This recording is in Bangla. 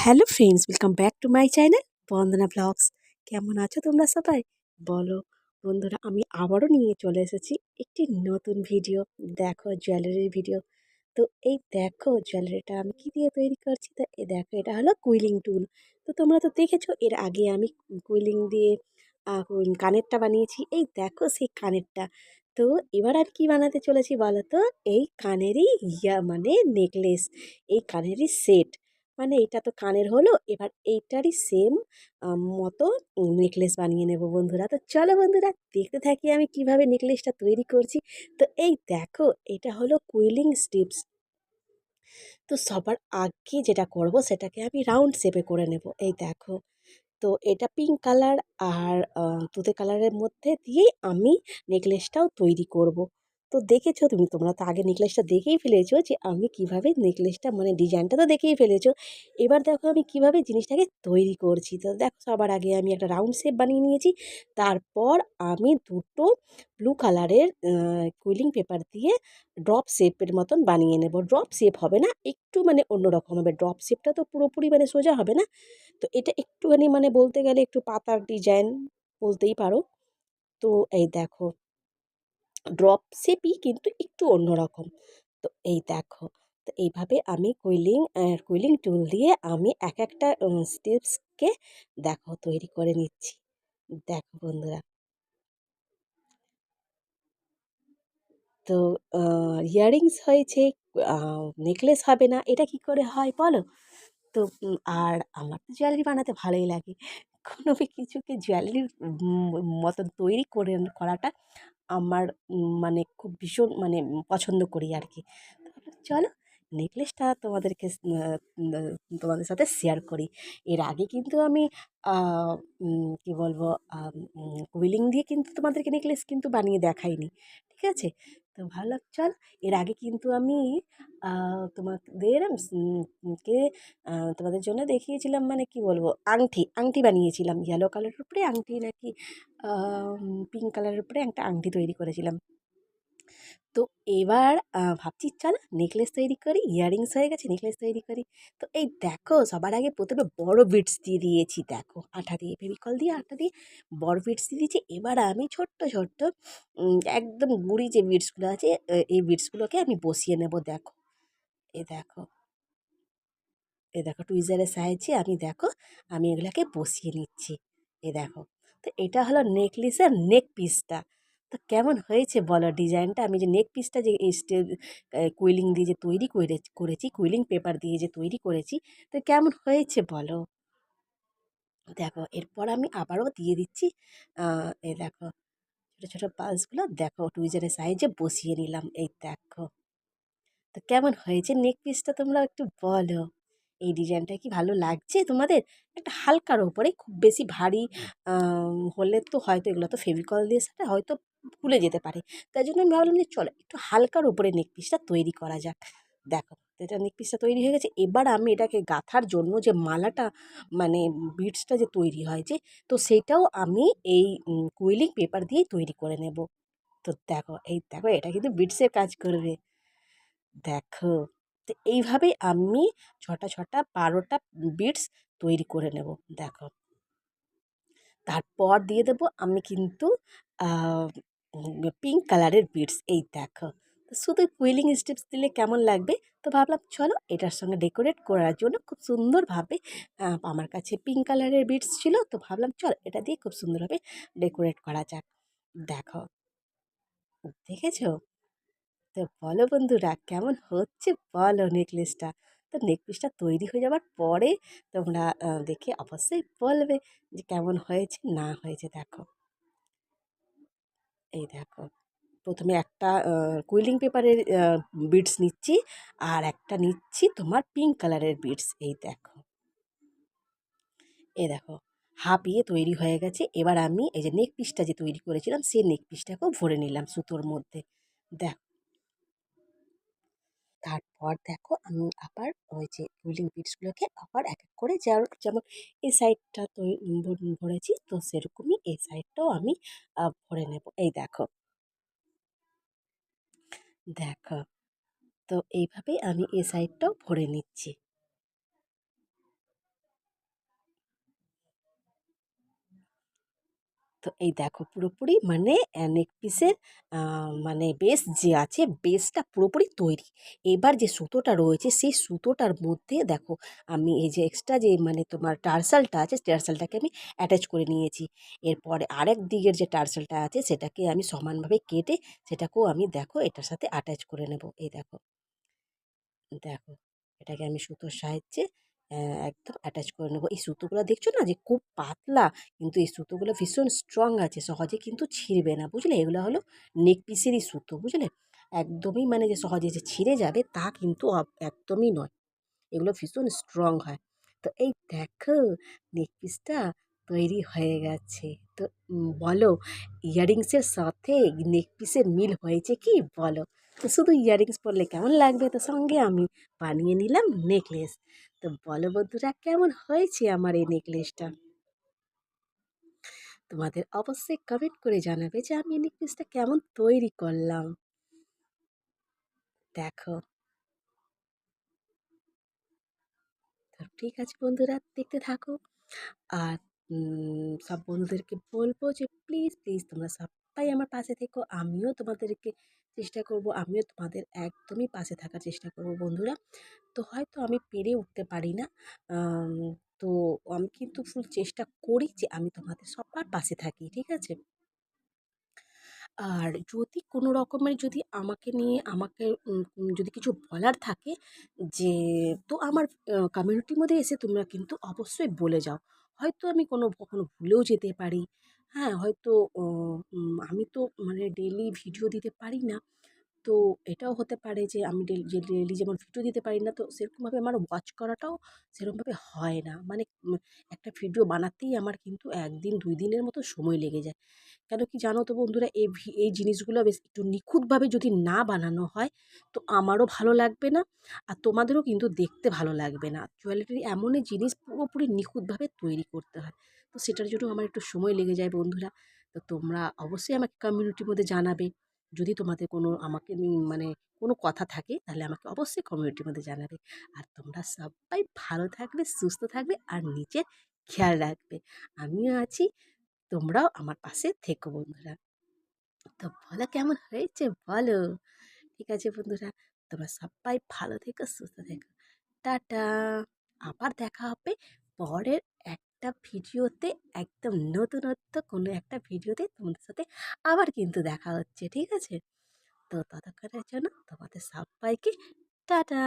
Hello friends welcome back to my channel Bandana blogs কেমন আছো তোমরা সবাই? বলো, বন্ধুরা, আমি আবারও নিয়ে চলে এসেছি একটি নতুন ভিডিও দেখো জুয়েলারির ভিডিও তো এই দেখো জুয়েলারিটা আমি কী দিয়ে তৈরি করছি? তো এই দেখো, এটা হলো কুইলিং টুল। তো তোমরা তো দেখেছ, এর আগে আমি কুইলিং দিয়ে কানেরটা বানিয়েছি। এই দেখো সেই কানেরটা। তো এবার আর কি বানাতে চলেছি বলো তো? এই কানেরই ইয়া মানে নেকলেস এই কানেরই সেট মানে এটা তো কানের হলো, এবার এইটারই সেম মতো নেকলেস বানিয়ে নেব বন্ধুরা। তো চলো বন্ধুরা, দেখতে থাকি আমি কীভাবে নেকলেসটা তৈরি করছি। তো এই দেখো, এটা হলো কুইলিং স্টিপস। তো সবার আগে যেটা করব, সেটাকে আমি রাউন্ড শেপে করে নেব। এই দেখো, তো এটা পিঙ্ক কালার আর তুতে কালারের মধ্যে দিয়েই আমি নেকলেসটাও তৈরি করব। তো দেখেছ তুমি, তোমরা তো আগে নেকলেসটা দেখেই ফেলেছো যে আমি কীভাবে নেকলেসটা মানে ডিজাইনটা তো দেখেই ফেলেছো। এবার দেখো আমি কীভাবে জিনিসটাকে তৈরি করছি। তো দেখো সবার আগে আমি একটা রাউন্ড শেপ বানিয়ে নিয়েছি, তারপর আমি দুটো ব্লু কালারের কুইলিং পেপার দিয়ে ড্রপ শেপের মতন বানিয়ে নেব। ড্রপ শেপ হবে না, একটু মানে অন্যরকম হবে। ড্রপ শেপটা তো পুরোপুরি মানে সোজা হবে না। তো এটা একটুখানি মানে বলতে গেলে একটু পাতার ডিজাইন বলতেই পারো। তো এই দেখো ড্রপ শেপই কিন্তু একটু অন্যরকম। তো এই দেখো, তো এইভাবে আমি কুইলিং কুইলিং টুল দিয়ে আমি এক একটা স্টেপসকে দেখো তৈরি করে নিচ্ছি। দেখো বন্ধুরা। তো ইয়াররিংস হয়েছে নেকলেস হবে না, এটা কি করে হয় বলো? তো আর আমার তো জুয়েলারি বানাতে ভালোই লাগে। কোনো কিছুকে জুয়েলারির মতন তৈরি করে করাটা আমার মানে খুব ভীষণ মানে পছন্দ করি আর কি চলো নেকলেসটা তোমাদেরকে তোমাদের সাথে শেয়ার করি। এর আগে কিন্তু আমি কি বলব কুইলিং দিয়ে কিন্তু তোমাদেরকে নেকলেস কিন্তু বানিয়ে দেখাইনি, ঠিক আছে? তো ভালো চল এর আগে কিন্তু আমি তোমাদের কে তোমাদের জন্য দেখিয়েছিলাম মানে কি বলব আংটি আংটি বানিয়েছিলাম। ইয়েলো কালারের উপরে আংটি নাকি পিঙ্ক কালারের উপরে একটা আংটি তৈরি করেছিলাম। তো এবার ভাবছি চল নেকলেস তৈরি করি ইয়াররিংস হয়ে গেছে নেকলেস তৈরি করি। তো এই দেখো, সবার আগে প্রথমে বড় বিটস দিয়ে দিয়েছি, দেখো। আঠা দিয়ে ফেভিকল দিয়ে আঠা দিয়ে বড় বিটস দিয়ে দিয়েছি। এবার আমি ছোট্ট ছোট্ট একদম গুঁড়ি যে বিটসগুলো আছে এই বিটসগুলোকে আমি বসিয়ে নেব, দেখো। এ দেখো। এ দেখো টুইজারের সাহায্যে আমি, দেখো, আমি এগুলাকে বসিয়ে নিচ্ছি। এ দেখো। তো এটা হলো নেকলেসের নেক পিসটা তো কেমন হয়েছে বলো? ডিজাইনটা আমি যে নেক পিসটা যে স্টে কুইলিং দিয়ে যে তৈরি করে করেছি কুইলিং পেপার দিয়ে যে তৈরি করেছি, তো কেমন হয়েছে বলো? দেখো, এরপর আমি আবারও দিয়ে দিচ্ছি এই দেখো, ছোটো ছোটো পালসগুলো দেখো টুইজারের সাইজে বসিয়ে নিলাম, এই দেখো। তো কেমন হয়েছে নেক পিসটা তোমরা একটু বলো। এই ডিজাইনটা কি ভালো লাগছে তোমাদের? একটা হালকার ওপরে খুব বেশি ভারী হলে তো হয়তো এগুলো তো ফেভিকল দিয়ে সাথে হয়তো খুলে যেতে পারে। তাই জন্য আমি ভাবলাম যে চলো একটু হালকার উপরে নেক পিসটা তৈরি করা যাক। দেখো এটা নেক পিসটা তৈরি হয়ে গেছে। এবার আমি এটাকে গাঁথার জন্য যে মালাটা মানে বিডসটা যে তৈরি হয় যে তো সেটাও আমি এই কুইলিং পেপার দিয়েই তৈরি করে নেব। তো দেখো এই দেখো এটা কিন্তু বিডসের কাজ করবে। দেখো। তো এইভাবে আমি ছটা ছটা বারোটা বিটস তৈরি করে নেব, দেখো। তারপর দিয়ে দেবো আমি কিন্তু পিঙ্ক কালারের বিটস, এই দেখো। শুধু কুইলিং স্টেপস দিলে কেমন লাগবে? তো ভাবলাম চলো এটার সঙ্গে ডেকোরেট করার জন্য খুব সুন্দরভাবে আমার কাছে পিঙ্ক কালারের বিটস ছিল, তো ভাবলাম চল এটা দিয়ে খুব সুন্দরভাবে ডেকোরেট করা যাক। দেখো, দেখেছ? তো বলো বন্ধুরা, কেমন হচ্ছে বলো নেকলেসটা তো নেকলেসটা তৈরি হয়ে যাওয়ার পরে তোমরা দেখে অবশ্যই বলবে যে কেমন হয়েছে, না হয়েছে, দেখো। এই দেখো, প্রথমে একটা কুইলিং পেপারের বিডস নিচ্ছি আর একটা নিচ্ছি তোমার পিঙ্ক কালারের বিডস এই দেখো। এই দেখো হাফ ইয়ে তৈরি হয়ে গেছে। এবার আমি এই যে নেক পিসটা যে তৈরি করেছিলাম, সেই নেক পিসটাকেও ভরে নিলাম সুতোর মধ্যে। দেখো তারপর দেখো আমি আবার ওই যে উইলিং বিটসগুলোকে আবার এক এক করে যার যেমন এই সাইডটা তো ভরেছি, তো সেরকমই এই সাইডটাও আমি ভরে নেব। এই দেখো। দেখো। তো এইভাবেই আমি এই সাইডটাও ভরে নিচ্ছি। তো এই দেখো পুরোপুরি মানে নেক পিসের মানে বেস যে আছে বেসটা পুরোপুরি তৈরি। এবার যে সুতোটা রয়েছে সেই সুতোটার মধ্যে দেখো আমি এই যে এক্সট্রা যে মানে তোমার টার্সালটা আছে টার্সালটাকে আমি অ্যাটাচ করে নিয়েছি। এরপরে আরেক দিকের যে টার্সালটা আছে সেটাকে আমি সমানভাবে কেটে সেটাকেও আমি দেখো এটার সাথে অ্যাটাচ করে নেব। এই দেখো দেখো এটাকে আমি সুতোর সাহায্যে একদম অ্যাটাচ করে নেব। এই সুতোগুলো দেখছ না যে খুব পাতলা, কিন্তু এই সুতোগুলো ভীষণ স্ট্রং আছে, সহজে কিন্তু ছিঁড়বে না, বুঝলে? এগুলো হলো নেক পিসেরই সুতো, বুঝলে? একদমই মানে যে সহজে যে ছিঁড়ে যাবে তা কিন্তু একদমই নয়। এগুলো ভীষণ স্ট্রং হয়। তো এই দেখো নেক পিসটা তৈরি হয়ে গেছে। তো বলো ইয়াররিংসের সাথে নেক পিসের মিল হয়েছে কি? বলো। তো শুধু ইয়াররিংস পরলে কেমন লাগবে? তো সঙ্গে আমি বানিয়ে নিলাম নেকলেস। তো বলো বন্ধুরা, কেমন হয়েছে আমার এই নেকলেসটা? তোমাদের অবশ্যই কমেন্ট করে জানাবে যে আমি এই নেকলেসটা কেমন তৈরি করলাম। দেখো। তো ঠিক আছে বন্ধুরা, দেখতে থাকো। আর সব বন্ধুদেরকে বলব যে প্লিজ প্লিজ তোমরা সবাই আমার পাশে থেকো। আমিও তোমাদেরকে চেষ্টা করব, আমিও তোমাদের একদমই পাশে থাকার চেষ্টা করব, বন্ধুরা। তো হয়তো আমি পেরে উঠতে পারি না। তো আমি কিন্তু ফুল চেষ্টা করি যে আমি তোমাদের সবার পাশে থাকি, ঠিক আছে? আর যদি কোনো রকমের যদি আমাকে নিয়ে, আমাকে যদি কিছু বলার থাকে যে, তো আমার কমিউনিটির মধ্যে এসে তোমরা কিন্তু অবশ্যই বলে যাও। হয়তো আমি কোনো, কখনো ভুলেও যেতে পারি। হ্যাঁ হয়তো আমি তো মানে ডেলি ভিডিও দিতে পারি না। তো এটাও হতে পারে যে আমি ডেলি যেমন ভিডিও দিতে পারি না, তো সেরকমভাবে আমার ওয়াচ করাটাও সেরকমভাবে হয় না। মানে একটা ভিডিও বানাতেই আমার কিন্তু একদিন, দুই দিনের মতো সময় লেগে যায়। কেন কি জানো তো বন্ধুরা, এই এই জিনিসগুলো বেশ একটু নিখুঁতভাবে যদি না বানানো হয়, তো আমারও ভালো লাগবে না, আর তোমাদেরও কিন্তু দেখতে ভালো লাগবে না। জুয়েলারি এমনই জিনিস পুরোপুরি নিখুঁতভাবে তৈরি করতে হয়, তো সেটার জন্য আমার একটু সময় লেগে যায় বন্ধুরা। তো তোমরা অবশ্যই আমাকে কমিউনিটির মধ্যে জানাবে। যদি তোমাদের কোনো আমাকে মানে কোনো কথা থাকে, তাহলে আমাকে অবশ্যই কমিউনিটির মধ্যে জানাবে। আর তোমরা সবাই ভালো থাকবে, সুস্থ থাকবে আর নিজের খেয়াল রাখবে। আমিও আছি, তোমরাও আমার পাশে থেকো বন্ধুরা। তো বলো কেমন হয়েছে? বলো। ঠিক আছে বন্ধুরা, তোমরা সবাই ভালো থেকো, সুস্থ থেকো। টাটা। আবার দেখা হবে পরের একটা ভিডিওতে একদম নতুনত্ব কোনো একটা ভিডিওতে তোমাদের সাথে আবার কিন্তু দেখা হচ্ছে, ঠিক আছে? তো ততক্ষণের জন্য তোমাদের সবাইকে টাটা!